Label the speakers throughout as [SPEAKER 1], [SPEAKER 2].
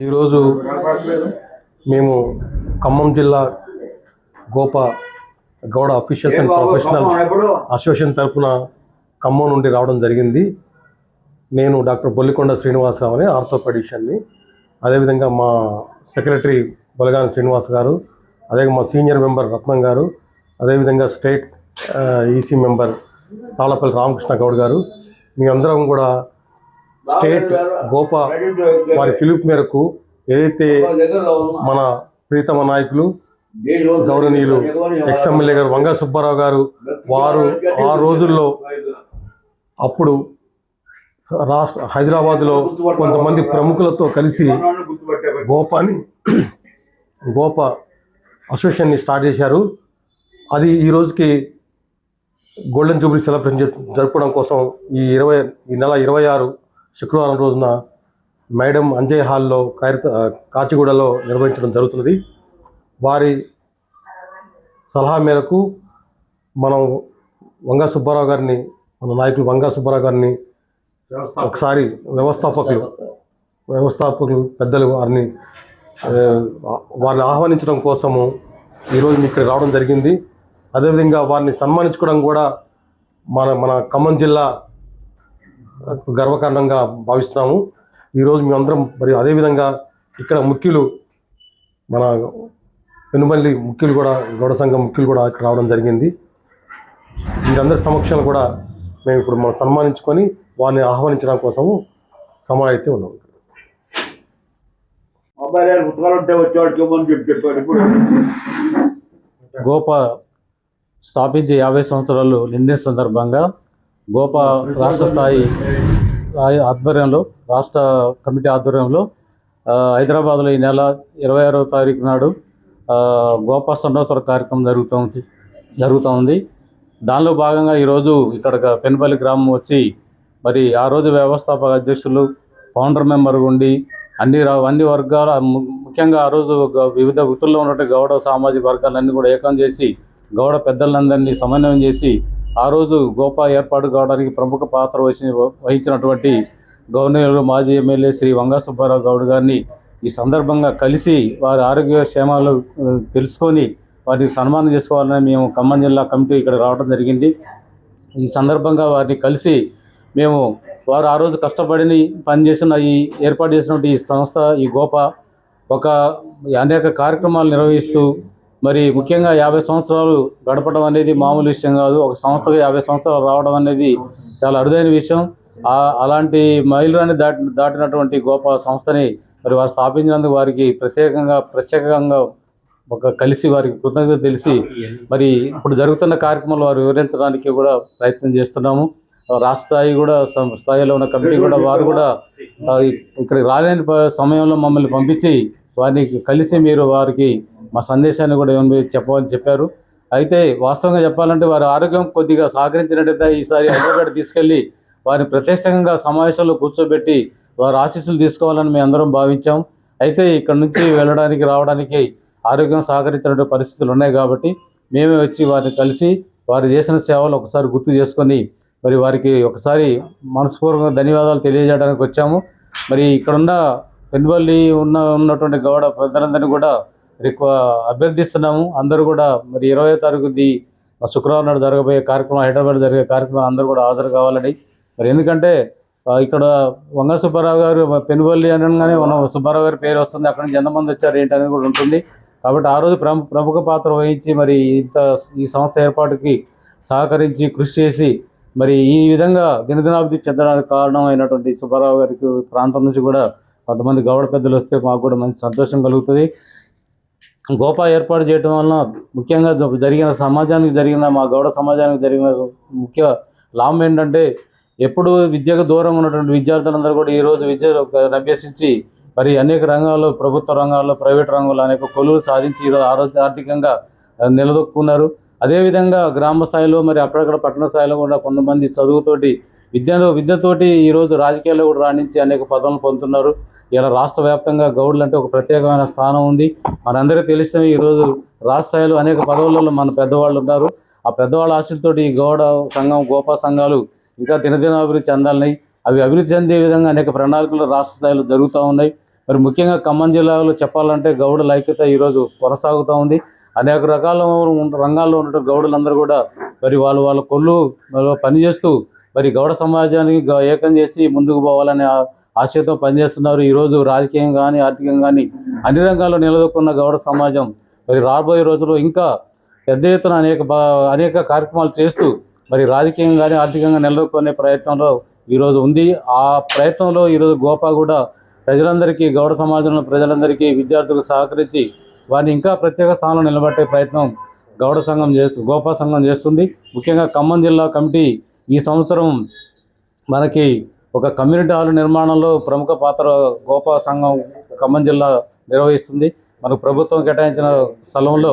[SPEAKER 1] ఈరోజు మేము ఖమ్మం జిల్లా GOPA Gouda officials and professionals association తరపున ఖమ్మం నుండి రావడం జరిగింది. నేను డాక్టర్ బొల్లికొండ శ్రీనివాసరావు అని ఆర్థోపెడిషన్ని అదేవిధంగా మా సెక్రటరీ బొలగాని శ్రీనివాస్ గారు అదే మా సీనియర్ మెంబర్ రత్నం గారు అదేవిధంగా state EC member Talapalli Ramakrishna Goud గారు మీ అందరం కూడా స్టేట్ గోప వారి పిలుపు మేరకు ఏదైతే మన ప్రీతమ నాయకులు గౌరవనీయులు ఎక్స్ ఎమ్మెల్యే గారు వంగ సుబ్బారావు గారు వారు ఆ రోజుల్లో అప్పుడు రాష్ట్ర హైదరాబాద్లో కొంతమంది ప్రముఖులతో కలిసి గోపాని గోప అసోసియేషన్ని స్టార్ట్ చేశారు. అది ఈ రోజుకి గోల్డెన్ జూబ్లీ సెలబ్రేషన్ జరుపుకోవడం కోసం ఈ ఇరవై ఈ నెల ఇరవై ఆరు శుక్రవారం రోజున మేడం అంజయ్ హాల్లో కైరత కాచిగూడలో నిర్వహించడం జరుగుతున్నది. వారి సలహా మేరకు మనం వంగా సుబ్బారావు గారిని మన నాయకులు వంగా సుబ్బారావు గారిని ఒకసారి వ్యవస్థాపకులు వ్యవస్థాపకులు పెద్దలు వారిని వారిని ఆహ్వానించడం కోసము ఈరోజు మీ ఇక్కడ రావడం జరిగింది. అదేవిధంగా వారిని సన్మానించుకోవడం కూడా మన మన ఖమ్మం జిల్లా గర్వకారణంగా భావిస్తున్నాము. ఈరోజు మేమందరం మరి అదేవిధంగా ఇక్కడ ముఖ్యులు మన పెనుమల్లి ముఖ్యులు కూడా గౌడ సంఘం ముఖ్యులు కూడా ఇక్కడ రావడం జరిగింది. వీరందరి సమక్షంలో కూడా మేము ఇప్పుడు మనం సన్మానించుకొని వారిని ఆహ్వానించడం కోసము సమాయత్తి ఉన్నాం.
[SPEAKER 2] గోప స్థాపించి యాభై సంవత్సరాలు నిండిన సందర్భంగా గోప రాష్ట్ర స్థాయి స్థాయి ఆధ్వర్యంలో రాష్ట్ర కమిటీ ఆధ్వర్యంలో హైదరాబాద్లో ఈ నెల ఇరవై ఆరవ తారీఖు నాడు గోప సంవత్సర కార్యక్రమం జరుగుతుంది జరుగుతూ ఉంది. దానిలో భాగంగా ఈరోజు ఇక్కడ పెనుపల్లి గ్రామం వచ్చి మరి ఆ రోజు వ్యవస్థాపక అధ్యక్షులు ఫౌండర్ మెంబర్ ఉండి అన్ని అన్ని వర్గాల ముఖ్యంగా ఆ రోజు వివిధ వృత్తుల్లో ఉన్నటువంటి గౌడ సామాజిక వర్గాలన్నీ కూడా ఏకం చేసి గౌడ పెద్దలందరినీ సమన్వయం చేసి ఆ రోజు గోపా ఏర్పాటు కావడానికి ప్రముఖ పాత్ర వహించినటువంటి గవర్నర్ మాజీ ఎమ్మెల్యే శ్రీ వంగా సుబ్బారావు గౌడ్ గారిని ఈ సందర్భంగా కలిసి వారి ఆరోగ్య క్షేమాలు తెలుసుకొని వారిని సన్మానం చేసుకోవాలని మేము ఖమ్మం జిల్లా కమిటీ ఇక్కడ రావడం జరిగింది. ఈ సందర్భంగా వారిని కలిసి మేము వారు ఆ రోజు కష్టపడిని పనిచేసిన ఈ ఏర్పాటు చేసినటువంటి ఈ సంస్థ ఈ గోప ఒక అనేక కార్యక్రమాలు నిర్వహిస్తూ మరి ముఖ్యంగా యాభై సంవత్సరాలు గడపడం అనేది మామూలు విషయం కాదు. ఒక సంస్థకు యాభై సంవత్సరాలు రావడం అనేది చాలా అరుదైన విషయం. అలాంటి మైలురాన్ని దాటి దాటినటువంటి గోప సంస్థని మరి వారు స్థాపించినందుకు వారికి ప్రత్యేకంగా ప్రత్యేకంగా ఒక కలిసి వారికి కృతజ్ఞత తెలిసి మరి ఇప్పుడు జరుగుతున్న కార్యక్రమాలు వారు వివరించడానికి కూడా ప్రయత్నం చేస్తున్నాము. రాష్ట్ర స్థాయి కూడా స్థాయిలో ఉన్న కమిటీ కూడా వారు కూడా ఇక్కడికి రాలేని సమయంలో మమ్మల్ని పంపించి వారిని కలిసి మీరు వారికి మా సందేశాన్ని కూడా ఏమని చెప్పమని చెప్పారు. అయితే వాస్తవంగా చెప్పాలంటే వారి ఆరోగ్యం కొద్దిగా సహకరించినట్టయితే ఈసారి హైదరాబాద్ తీసుకెళ్ళి వారిని ప్రత్యక్షంగా సమావేశంలో కూర్చోబెట్టి వారి ఆశీస్సులు తీసుకోవాలని మేము అందరం భావించాం. అయితే ఇక్కడ నుంచి వెళ్ళడానికి రావడానికి ఆరోగ్యం సహకరించిన పరిస్థితులు ఉన్నాయి కాబట్టి మేమే వచ్చి వారిని కలిసి వారు చేసిన సేవలు ఒకసారి గుర్తు చేసుకొని మరి వారికి ఒకసారి మనస్పూర్వకంగా ధన్యవాదాలు తెలియజేయడానికి వచ్చాము. మరి ఇక్కడున్న పెనుబల్లి ఉన్న ఉన్నటువంటి గౌడ ప్రజలందరినీ కూడా రిక్వా అభ్యర్థిస్తున్నాము. అందరూ కూడా మరి ఇరవై తారీఖుది శుక్రవారం నాడు జరగబోయే కార్యక్రమం హైదరాబాద్ జరిగే కార్యక్రమం అందరూ కూడా హాజరు కావాలని. మరి ఎందుకంటే ఇక్కడ వంగ సుబ్బారావు గారు పెనుబల్లి అనగానే మన సుబ్బారావు గారి పేరు వస్తుంది. అక్కడ నుంచి ఎంతమంది వచ్చారు ఏంటి అనేది కూడా ఉంటుంది. కాబట్టి ఆ రోజు ప్రముఖ పాత్ర వహించి మరి ఇంత ఈ సంస్థ ఏర్పాటుకి సహకరించి కృషి చేసి మరి ఈ విధంగా దినదినాభివృద్ధి చెందడానికి కారణం అయినటువంటి సుబ్బారావు గారికి ప్రాంతం నుంచి కూడా కొంతమంది గౌడ పెద్దలు వస్తే మాకు కూడా మంచి సంతోషం కలుగుతుంది. గోపా ఏర్పాటు చేయడం వలన ముఖ్యంగా జరిగిన సమాజానికి జరిగిన మా గౌడ సమాజానికి జరిగిన ముఖ్య లాభం ఏంటంటే ఎప్పుడు విద్యకు దూరంగా ఉన్నటువంటి విద్యార్థులందరూ కూడా ఈరోజు విద్యను అభ్యసించి మరి అనేక రంగాల్లో ప్రభుత్వ రంగాల్లో ప్రైవేట్ రంగాల్లో అనేక కొలువులు సాధించి ఈరోజు ఆరోగ్య ఆర్థికంగా నిలదొక్కున్నారు. అదేవిధంగా గ్రామ స్థాయిలో మరి అక్కడక్కడ పట్టణ స్థాయిలో కూడా కొంతమంది చదువుతోటి విద్యలో విద్యతోటి ఈరోజు రాజకీయాల్లో కూడా రాణించి అనేక పదవులు పొందుతున్నారు. ఇలా రాష్ట్ర వ్యాప్తంగా గౌడ్లు అంటే ఒక ప్రత్యేకమైన స్థానం ఉంది. మనందరికీ తెలిసిన ఈరోజు రాష్ట్ర స్థాయిలో అనేక పదవులలో మన పెద్దవాళ్ళు ఉన్నారు. ఆ పెద్దవాళ్ళ ఆశలతోటి ఈ గౌడ సంఘం గోపా సంఘాలు ఇంకా దినదిన అభివృద్ధి చెందాలని అవి అభివృద్ధి చెందే విధంగా అనేక ప్రణాళికలు రాష్ట్ర స్థాయిలో జరుగుతూ ఉన్నాయి. మరి ముఖ్యంగా ఖమ్మం జిల్లాలో చెప్పాలంటే గౌడుల ఐక్యత ఈరోజు కొనసాగుతూ ఉంది. అనేక రకాల రంగాల్లో ఉన్నటువంటి గౌడులందరూ కూడా మరి వాళ్ళు వాళ్ళ కొళ్ళు పనిచేస్తూ మరి గౌడ సమాజానికి గ- ఏకం చేసి ముందుకు పోవాలనే ఆశయతో ఆశయంతో పనిచేస్తున్నారు. ఈరోజు రాజకీయం కానీ ఆర్థికంగా కానీ అన్ని రంగాల్లో నిలదొక్కున్న గౌడ సమాజం మరి రాబోయే రోజుల్లో ఇంకా పెద్ద ఎత్తున అనేక అనేక కార్యక్రమాలు చేస్తూ మరి రాజకీయంగా కానీ ఆర్థికంగా నిలదొక్కునే ప్రయత్నంలో ఈరోజు ఉంది. ఆ ప్రయత్నంలో ఈరోజు గోపా కూడా ప్రజలందరికీ గౌడ సమాజంలో ప్రజలందరికీ విద్యార్థులకు సహకరించి వారిని ఇంకా ప్రత్యేక స్థానంలో నిలబెట్టే ప్రయత్నం గౌడ సంఘం చేస్తూ గోపా సంఘం చేస్తుంది. ముఖ్యంగా ఖమ్మం జిల్లా కమిటీ ఈ సంవత్సరం మనకి ఒక కమ్యూనిటీ హాల్ నిర్మాణంలో ప్రముఖ పాత్ర గోపా సంఘం ఖమ్మం జిల్లా నిర్వహిస్తుంది. మనకు ప్రభుత్వం కేటాయించిన స్థలంలో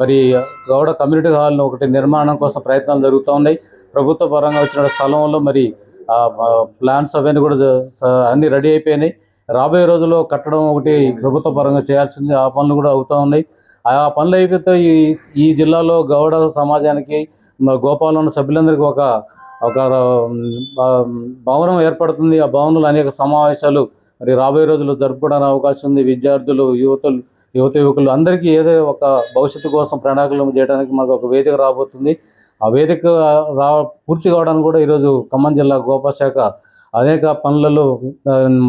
[SPEAKER 2] మరి గౌడ కమ్యూనిటీ హాల్ను ఒకటి నిర్మాణం కోసం ప్రయత్నాలు జరుగుతూ ఉన్నాయి. ప్రభుత్వ పరంగా వచ్చిన స్థలంలో మరి ప్లాన్స్ అవన్నీ కూడా అన్నీ రెడీ అయిపోయినాయి. రాబోయే రోజుల్లో కట్టడం ఒకటి ప్రభుత్వ పరంగా చేయాల్సింది. ఆ పనులు కూడా అవుతూ ఉన్నాయి. ఆ పనులు అయిపోతే ఈ ఈ జిల్లాలో గౌడ సమాజానికి మా గోపాలం ఉన్న సభ్యులందరికీ ఒక ఒక భవనం ఏర్పడుతుంది. ఆ భవనంలో అనేక సమావేశాలు మరి రాబోయే రోజుల్లో జరుపుకోవడానికి అవకాశం ఉంది. విద్యార్థులు యువతులు యువత యువకులు అందరికీ ఏదో ఒక భవిష్యత్తు కోసం ప్రణాళికలు చేయడానికి మనకు ఒక వేదిక రాబోతుంది. ఆ వేదిక రా పూర్తి కావడానికి కూడా ఈరోజు ఖమ్మం జిల్లా గోపశాఖ అనేక పనులలో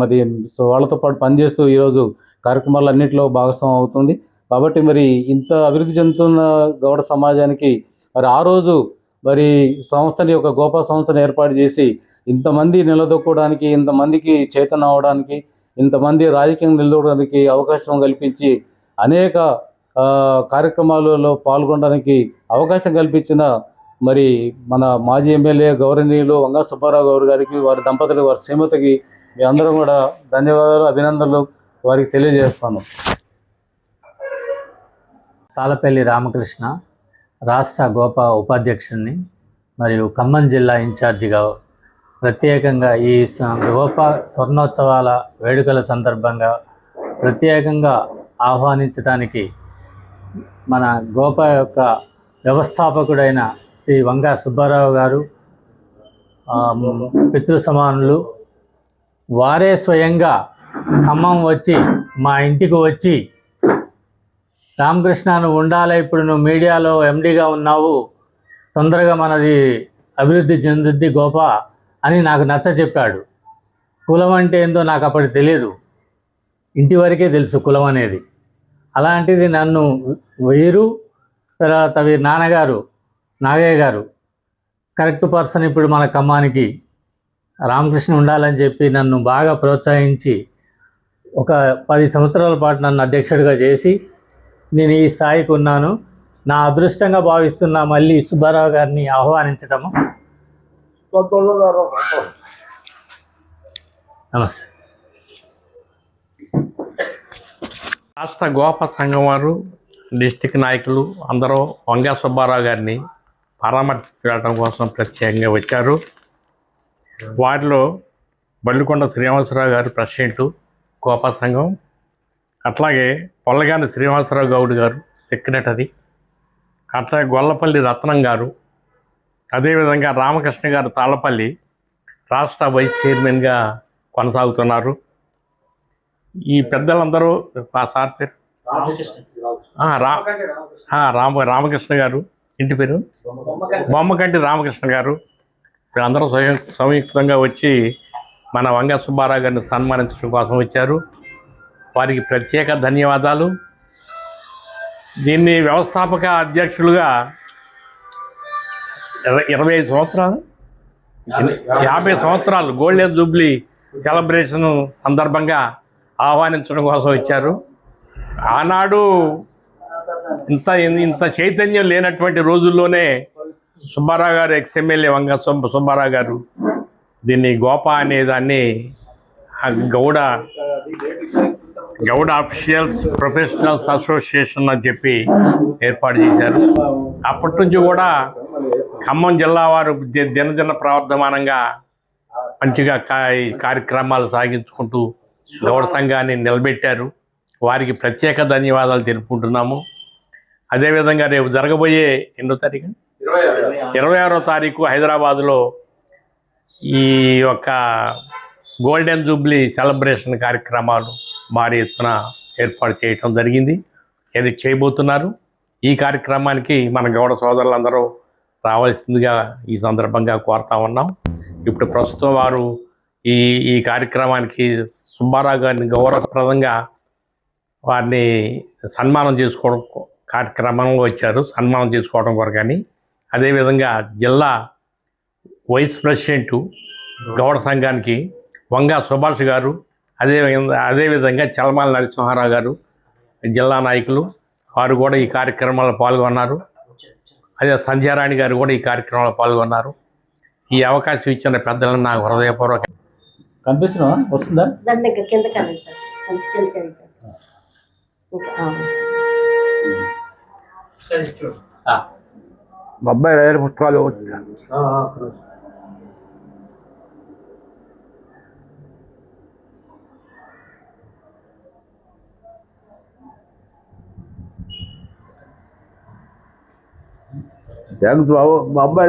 [SPEAKER 2] మరి సో వాళ్ళతో పాటు పనిచేస్తూ ఈరోజు కార్యక్రమాలు అన్నింటిలో భాగస్వామ్యం అవుతుంది. కాబట్టి మరి ఇంత అభివృద్ధి చెందుతున్న గౌడ సమాజానికి మరి ఆ రోజు మరి సంస్థని ఒక గోపా సంస్థను ఏర్పాటు చేసి ఇంతమంది నిలదొక్కడానికి ఇంతమందికి చేతన అవడానికి ఇంతమంది రాజకీయం నిలదొక్కడానికి అవకాశం కల్పించి అనేక కార్యక్రమాలలో పాల్గొనడానికి అవకాశం కల్పించిన మరి మన మాజీ ఎమ్మెల్యే గౌరవనీయులు వంగా సుబ్బారావు గౌరు గారికి వారి దంపతులు వారి శ్రీమతికి మీ అందరం కూడా ధన్యవాదాలు అభినందనలు వారికి తెలియజేస్తాను
[SPEAKER 3] తాళపల్లి రామకృష్ణ. రాష్ట్ర గోపా ఉపాధ్యక్షుడిని మరియు ఖమ్మం జిల్లా ఇన్ఛార్జిగా ప్రత్యేకంగా ఈ గోపా స్వర్ణోత్సవాల వేడుకల సందర్భంగా ప్రత్యేకంగా ఆహ్వానించడానికి మన గోపా యొక్క వ్యవస్థాపకుడైన శ్రీ వంగా సుబ్బారావు గారు పితృసమానులు పితృ సమానులు వారే స్వయంగా ఖమ్మం వచ్చి మా ఇంటికి వచ్చి రామకృష్ణ నువ్వు ఉండాలి ఇప్పుడు నువ్వు మీడియాలో ఎండీగా ఉన్నావు. తొందరగా మనది అభివృద్ధి చెందుద్ది గోప అని నాకు నచ్చ చెప్పాడు. కులం అంటే ఏందో నాకు అప్పటికి తెలియదు ఇంటి వరకే తెలుసు కులం అనేది. అలాంటిది నన్ను వీరు తర్వాత వీరి నాన్నగారు నాగయ్య గారు కరెక్ట్ పర్సన్ ఇప్పుడు మన ఖమ్మానికి రామకృష్ణ ఉండాలని చెప్పి నన్ను బాగా ప్రోత్సహించి ఒక పది సంవత్సరాల పాటు నన్ను అధ్యక్షుడిగా చేసి నేను ఈ స్థాయికి ఉన్నాను. నా అదృష్టంగా భావిస్తున్న మళ్ళీ సుబ్బారావు గారిని ఆహ్వానించటము. నమస్తే.
[SPEAKER 4] రాష్ట్ర గోప సంఘం వారు డిస్టిక్ నాయకులు అందరూ వంగా సుబ్బారావు గారిని పరామర్శించడం కోసం ప్రత్యేకంగా వచ్చారు. వారిలో బల్లికొండ శ్రీనివాసరావు గారు ప్రెసిడెంటు గోప సంఘం అట్లాగే పొల్లగాని శ్రీనివాసరావు గౌడ్ గారు సెక్రటరీ అట్లాగే గొల్లపల్లి రత్నం గారు అదేవిధంగా రామకృష్ణ గారు తాళపల్లి రాష్ట్ర వైస్ చైర్మన్గా కొనసాగుతున్నారు. ఈ పెద్దలందరూ ఆ సార్ పేరు? రామ రామకృష్ణ గారు ఇంటి పేరు? బొమ్మకంటి రామకృష్ణ గారు వీళ్ళందరూ స్వయం సంయుక్తంగా వచ్చి మన వంగ సుబ్బారావు గారిని సన్మానించడం కోసం వచ్చారు. వారికి ప్రత్యేక ధన్యవాదాలు. దీన్ని వ్యవస్థాపక అధ్యక్షులుగా ఇరవై సంవత్సరాలు? యాభై సంవత్సరాలు గోల్డెన్ జూబ్లీ సెలబ్రేషన్ సందర్భంగా ఆహ్వానించడం కోసం వచ్చారు ఆనాడు ఇంత ఇంత చైతన్యం లేనటువంటి రోజుల్లోనే సుబ్బారావు గారు ఎక్స్ఎమ్మెల్యే వంగ సుబ్బ సుబ్బారావు గారు దీన్ని గోప అనే దాన్ని ఆ Gouda Goud officials professionals association అని చెప్పి ఏర్పాటు చేశారు. అప్పటి నుంచి కూడా ఖమ్మం జిల్లా వారు దినదిన ప్రవర్ధమానంగా మంచిగా కా- కార్యక్రమాలు సాగించుకుంటూ గౌడ సంఘాన్ని నిలబెట్టారు. వారికి ప్రత్యేక ధన్యవాదాలు తెలుపుకుంటున్నాము. అదేవిధంగా రేపు జరగబోయే ఎన్నో తారీఖు? ఇరవై ఆరో తారీఖు హైదరాబాదులో ఈ యొక్క గోల్డెన్ జూబ్లీ సెలబ్రేషన్ కార్యక్రమాలు భారీ ఎత్తున ఏర్పాటు చేయటం జరిగింది. ఏది చేయబోతున్నారు? ఈ కార్యక్రమానికి మన గౌడ సోదరులందరూ రావాల్సిందిగా ఈ సందర్భంగా కోరుతా ఉన్నాం. ఇప్పుడు ప్రస్తుతం వారు ఈ ఈ కార్యక్రమానికి సుబ్బారావు గారిని గౌరవప్రదంగా వారిని సన్మానం చేసుకోవడం కార్యక్రమంలో వచ్చారు. సన్మానం చేసుకోవడం కొరకని అదేవిధంగా జిల్లా వైస్ ప్రెసిడెంట్ గౌడ సంఘానికి వంగా సుభాష్ గారు అదే అదేవిధంగా చలమాల నరసింహారావు గారు జిల్లా నాయకులు వారు కూడా ఈ కార్యక్రమంలో పాల్గొన్నారు. అదే సంధ్యారాణి గారు కూడా ఈ కార్యక్రమంలో పాల్గొన్నారు. ఈ అవకాశం ఇచ్చిన పెద్దలను నా హృదయపూర్వక
[SPEAKER 2] కనిపిస్తున్నా వస్తుందా?
[SPEAKER 5] దాని దగ్గర కింద కదండి సార్. కొంచెం కింద కదండి ఇంకా ఆ.
[SPEAKER 6] మా అబ్బాయి రాయల పుస్తకాలు థ్యాంక్స్ బాబు మా అబ్బాయి